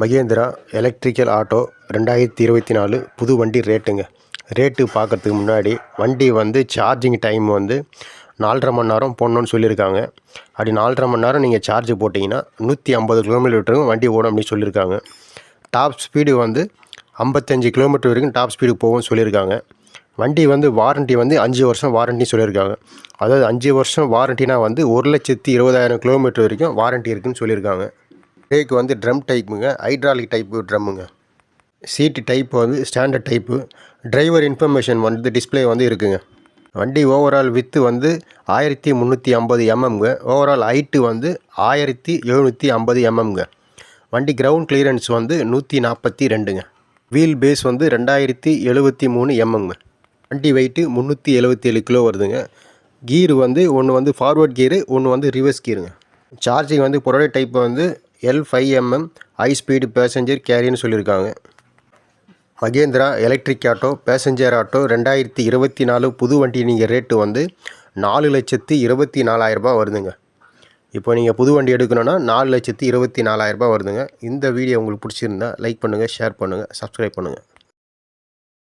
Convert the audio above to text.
Mahindra electrical auto ரெண்டாயிரத்தி இருபத்தி நாலு புது வண்டி ரேட்டுங்க. ரேட்டு பார்க்கறதுக்கு முன்னாடி வண்டி வந்து சார்ஜிங் டைம் வந்து நாலரை மணி நேரம் போடணுன்னு சொல்லியிருக்காங்க. அப்படி நாலரை மணி நேரம் நீங்கள் சார்ஜ் போட்டிங்கன்னா நூற்றி ஐம்பது கிலோமீட்டர் வண்டி ஓடும் அப்படின்னு சொல்லியிருக்காங்க. டாப் ஸ்பீடு வந்து ஐம்பத்தஞ்சு கிலோமீட்டர் வரைக்கும் டாப் ஸ்பீடு போகும்னு சொல்லியிருக்காங்க. வண்டி வந்து வாரண்ட்டி வந்து அஞ்சு வருஷம் வாரண்ட்டி சொல்லியிருக்காங்க. அதாவது அஞ்சு வருஷம் வாரண்ட்டினா வந்து ஒரு லட்சத்தி இருபதாயிரம் கிலோமீட்டர் வரைக்கும் வாரண்ட்டி இருக்குதுன்னு சொல்லியிருக்காங்க. பிரேக் வந்து ட்ரம் டைப்புங்க ஹைட்ராலிக் டைப்பு ட்ரம்முங்க சீட்டு டைப் வந்து ஸ்டாண்டர்ட் டைப்பு டிரைவர் இன்ஃபர்மேஷன் வந்து டிஸ்ப்ளே வந்து இருக்குங்க. வண்டி ஓவரால் வித்து வந்து ஆயிரத்தி முந்நூற்றி ஐம்பது எம்எம்ங்க ஓவரால் ஹைட்டு வந்து ஆயிரத்தி எழுநூற்றி ஐம்பது எம்எம்ங்க வண்டி கிரவுண்ட் கிளியரன்ஸ் வந்து நூற்றி நாற்பத்தி ரெண்டுங்க. வீல் பேஸ் வந்து ரெண்டாயிரத்தி எழுபத்தி மூணு எம்எம்ங்க வண்டி வெயிட்டு முந்நூற்றி எழுபத்தி ஏழு கிலோ வருதுங்க. கீர் வந்து ஒன்று வந்து ஃபார்வர்ட் கீரு ஒன்று வந்து ரிவர்ஸ் கீருங்க சார்ஜிங் வந்து பொரோட டைப் வந்து L five MM high speed passenger கேரின்னு சொல்லியிருக்காங்க. Mahindra electric auto passenger auto ரெண்டாயிரத்தி இருபத்தி நாலு புது வண்டி நீங்கள் ரேட்டு வந்து நாலு லட்சத்தி இருபத்தி நாலாயிரரூபா வருதுங்க. இப்போ நீங்கள் புது வண்டி எடுக்கணுன்னா நாலு லட்சத்தி இருபத்தி நாலாயிரரூபா வருதுங்க. இந்த வீடியோ உங்களுக்கு பிடிச்சிருந்தா லைக் பண்ணுங்கள் ஷேர் பண்ணுங்கள் சப்ஸ்கிரைப் பண்ணுங்கள்